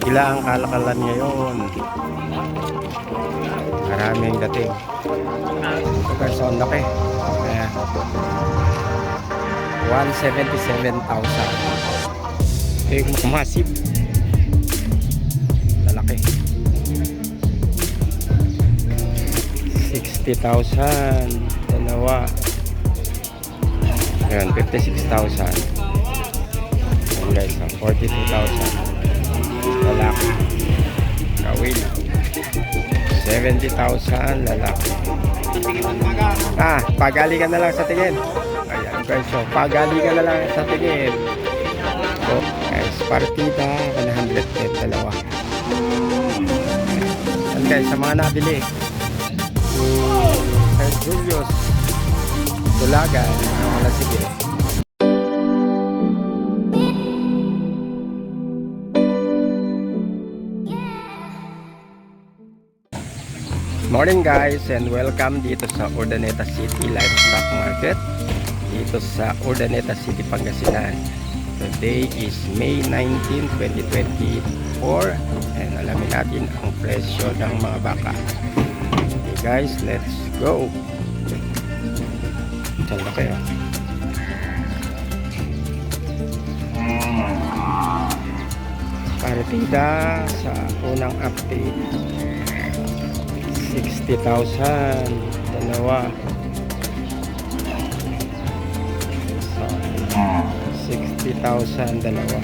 Sila ang kalakalan ngayon. Maraming dating. Guys, ang laki. Ayan. 177,000. Ito yung massive. Lalaki. 60,000. Dalawa. Ayan, 56,000. Ayan guys, ah, 42,000 lalaki. Kawil 70,000 lalaki. Ah pagali ka na lang sa tingin. Ayan guys pagali ka na lang sa tingin. So guys partida 100 net dalawa. Ayan guys sa mga nabili. Sir Julius Tulagan wala Morning guys and welcome dito sa Urdaneta City Livestock Market dito sa Urdaneta City, Pangasinan. Today is May 19, 2024 and alamin natin ang presyo ng mga baka. Okay guys, let's go! Diyan na kayo. Partida sa unang update 60,000 dalawa. So, 60,000 dalawa.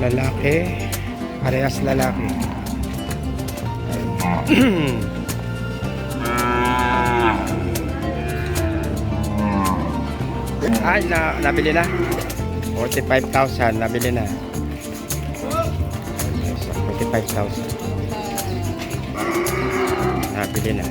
Lalaki. Parehas lalaki. Ay na, nabili na. 45,000 nabili na. So, 45,000 nabili na.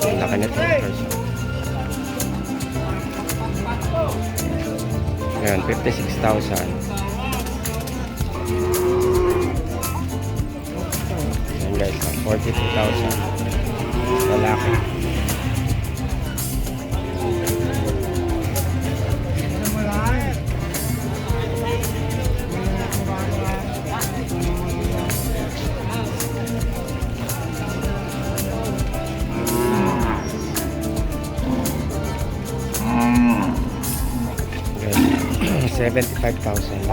Ang laki nito guys Ayan, 56,000 Ayan guys, 42,000 lalaki 75,000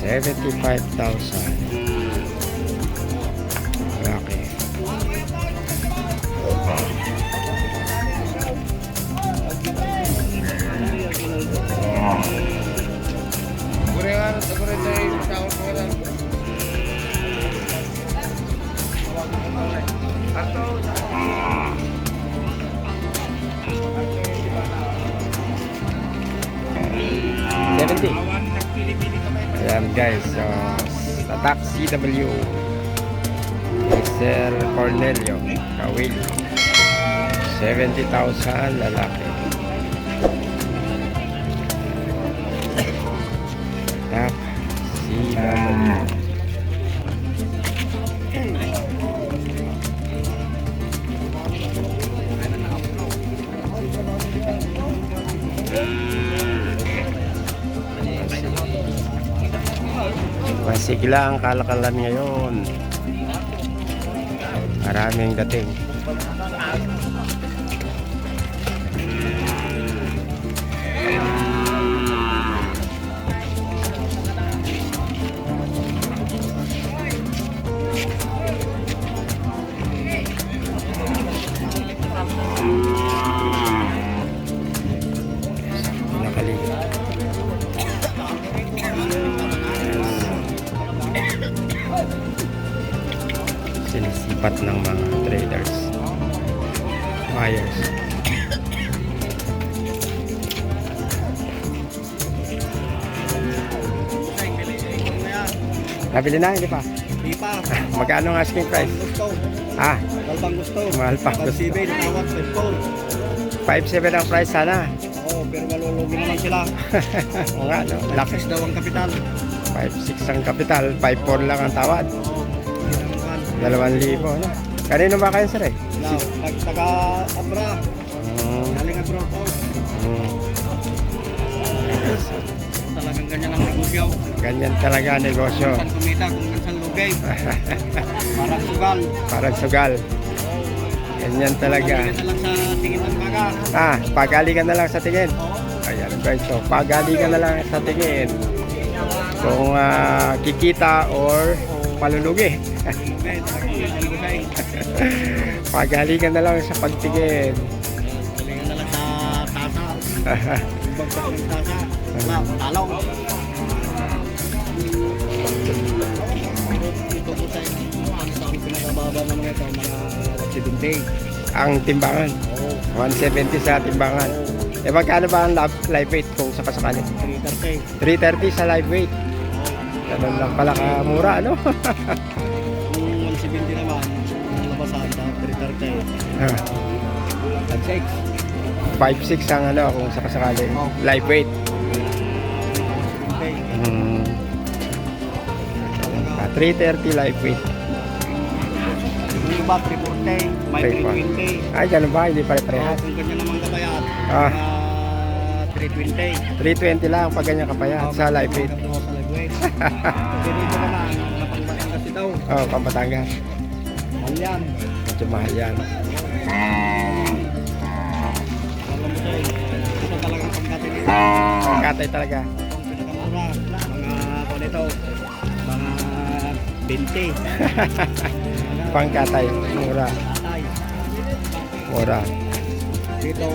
75,000 CW. Sir Cornelio Kawil. 70,000 lalaki. Tap CW. Masigla ang kalakalan ngayon. Maraming dating. Sinisipat ng mga traders buyers nabili na hindi pa Di pa. magkano ang asking price Gusto. ah Kalbang gusto. Mahal pa. Kalsibe, natawag sa phone. 5.7 ang price sana Oo, pero malulugi naman sila. o nga no Lakas daw ang kapital. 5.6 ang kapital 5.4 lang ang tawad Oo. Hindi naman. 2,000 no Kanino ba kayo, sir eh? Now, pag taga Abra, Mm, galing Abra po. mm. Talagang ganyan ang negosyo. Ganyan talaga ang negosyo. Kung saan kumita, kung saan lugay. Parang sugal. Parang sugal. Ganyan talaga. Pagalingan na lang sa tingin ng baga. Ah, pagalingan na lang sa tingin. Ayan guys, so pagalingan na lang sa tingin. Kung ah, kikita or palulugi. Pagalingan na lang sa pagtingin. Galingan na lang sa tasa. Ng tasa. Talaw. Ito po sa ang pinakababa ito, mga 70. ang timbangan. Oo. 170 sa timbangan. Eh magkano ba ang live, live weight kung sa pasakali? 330. 330 sa live weight. Ganun lang pala kamura, ano? Ah, At 6. 5'6 ang ano kung sa pasakali. Live weight. Okay. Hmm. Ah, 330 live weight. Yung iba 340, may 320. Ay, ganun ba? Hindi Oh, pare-parehas. kung ganyan naman kabayat, Ah. ah, 320. 320 lang pag ganyan kapayat Oh, sa live weight. Oo, sa live weight. Kasi dito naman, napangbayan kasi daw. Oh, Pampatangas. Mahal yan. Medyo mahal yan. Ito. Pagkatay talaga. Itong pinakamura, mga ako nito, mga 20. Pangkatay. Mura. Mura. Dito,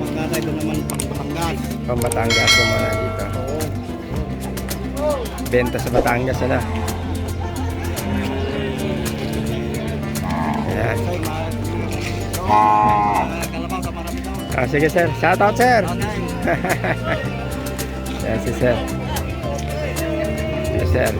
pagkatay doon naman pang Batangas. Pambatangas yung mga dito. Benta sa Batangas na. Ayan. Ah, sige sir. Shout out sir. Okay. Yes, si sir. Yes, sir.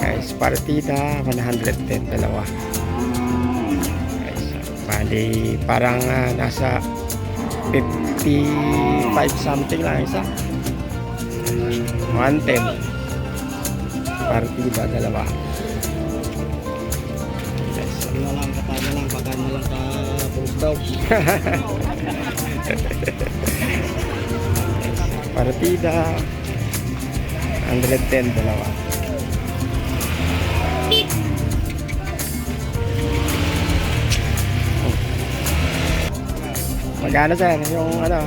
Guys, partida 110 dalawa. Guys, bali parang ah, nasa 55 something lang isa. 110. Partida dalawa. Guys, Sabi na lang, kapag na lang, pagka na lang sa pulse daw. Partida 110 dalawa. Magkano sir? Yung ano?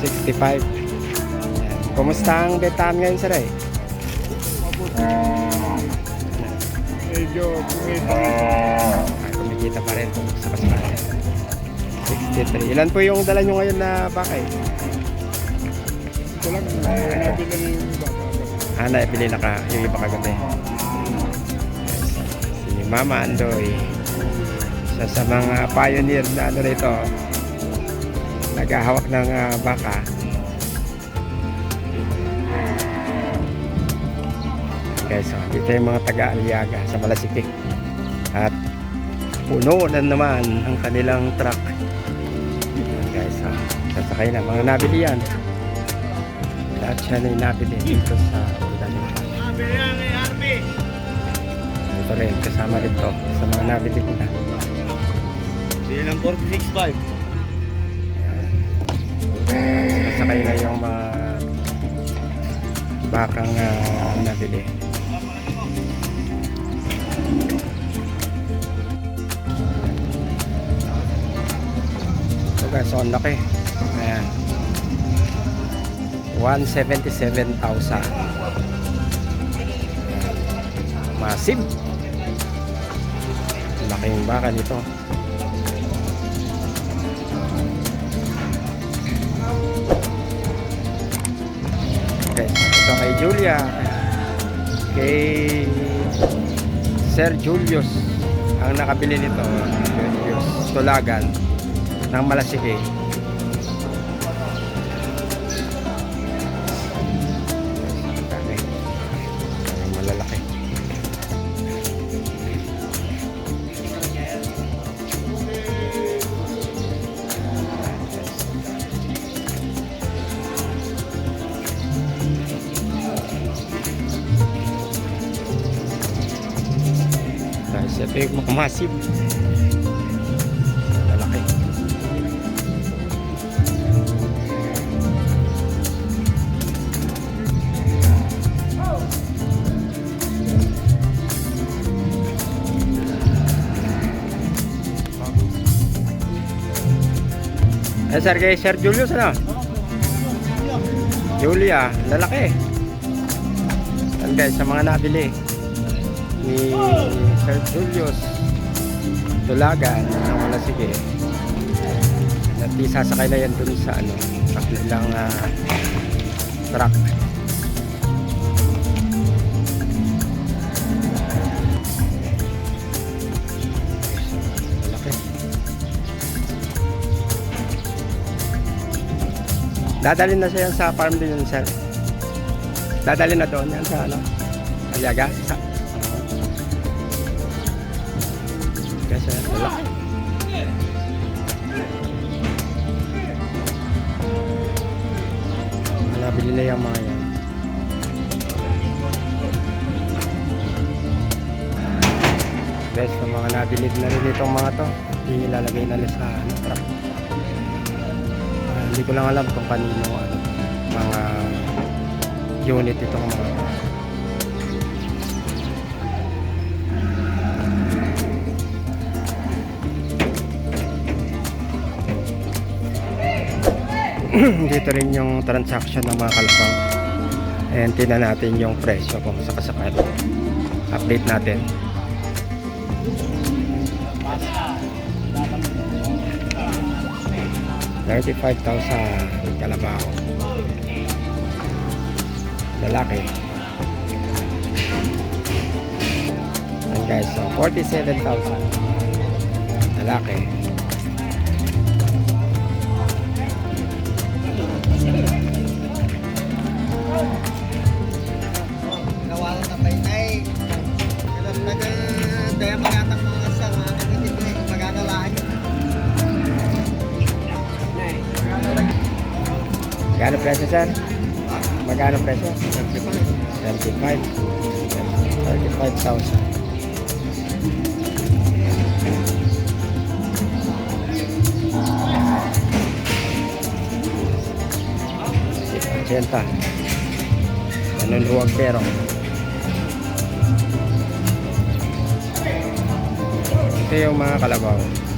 65. Ayan. Kumusta ang betahan ngayon sir eh? Medyo kumikita pa rin sa kasama. 63. Ilan po yung dala nyo ngayon na baka eh? Ito lang, nabili na yung bata. Ah, naibili na ka yung iba kagabi. Si Mama Andoy. Isa sa mga pioneer na ano rito. Naghahawak ng ah, baka. Okay, so dito yung mga taga-Aliaga sa Malasipik. At puno na naman ang kanilang truck. Ayan, Guys, so, sasakay na. Mga nabili yan. Lahat siya na yung nabili dito sa. Ito rin, kasama dito sa mga nabili ko na. Bili ng 46.5. Sasakay na yung mga bakang ah, nabili. So guys, ang laki. Ayan. 177,000. Massive. Laki yung baka nito. Okay, ito kay Julia. Kay Sir Julius ang nakabili nito. Julius Tulagan ng Malasike. Ito yung mga massive. Lalaki. Eh, sir, kay Sir Julius, ano? Julia, lalaki. Yan guys, sa mga nabili ni Sir Julius Dulagan ng wala sige. At isasakay na yan dun sa ano sa kanilang ah, truck. Laki. Dadalhin na siya sa farm din yun sir. Dadalhin na doon yan sa ano Aliaga sa Kasi wala. Nabili na yung mga yan. Guys, yung mga nabilid na rin itong mga to, ilalagay na nila sa ano, truck. Ah, hindi ko lang alam kung kanino ano, mga unit itong mga dito rin yung transaction ng mga kalabaw and tingnan natin yung presyo kung sakasakali. Update natin. Thirty-five thousand kalabaw. Lalaki. And guys so forty-seven thousand. Lalaki presyo sir? Magkano presyo? 35 35,000 80 Ganun huwag pero. Ito yung mga kalabaw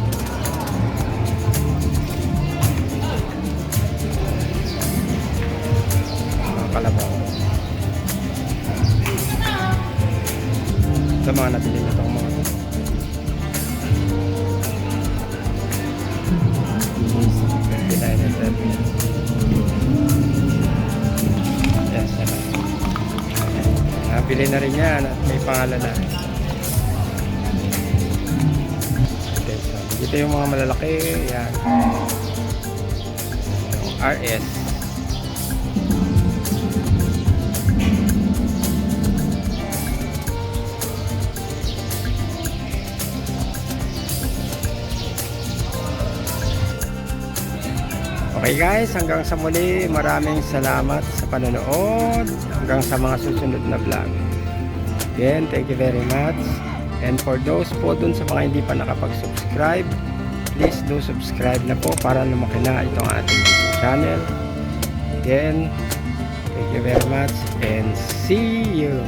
kalabaw Ito mga nabili na itong mga ito Yes. Nabili na rin yan at may pangalan na. Okay, so, dito yung mga malalaki. Yan. RS. Okay guys, hanggang sa muli, maraming salamat sa panonood. Hanggang sa mga susunod na vlog. Again, thank you very much. And for those po dun sa mga hindi pa nakapag-subscribe, please do subscribe na po para lumaki na itong ating YouTube channel. Again, thank you very much and see you.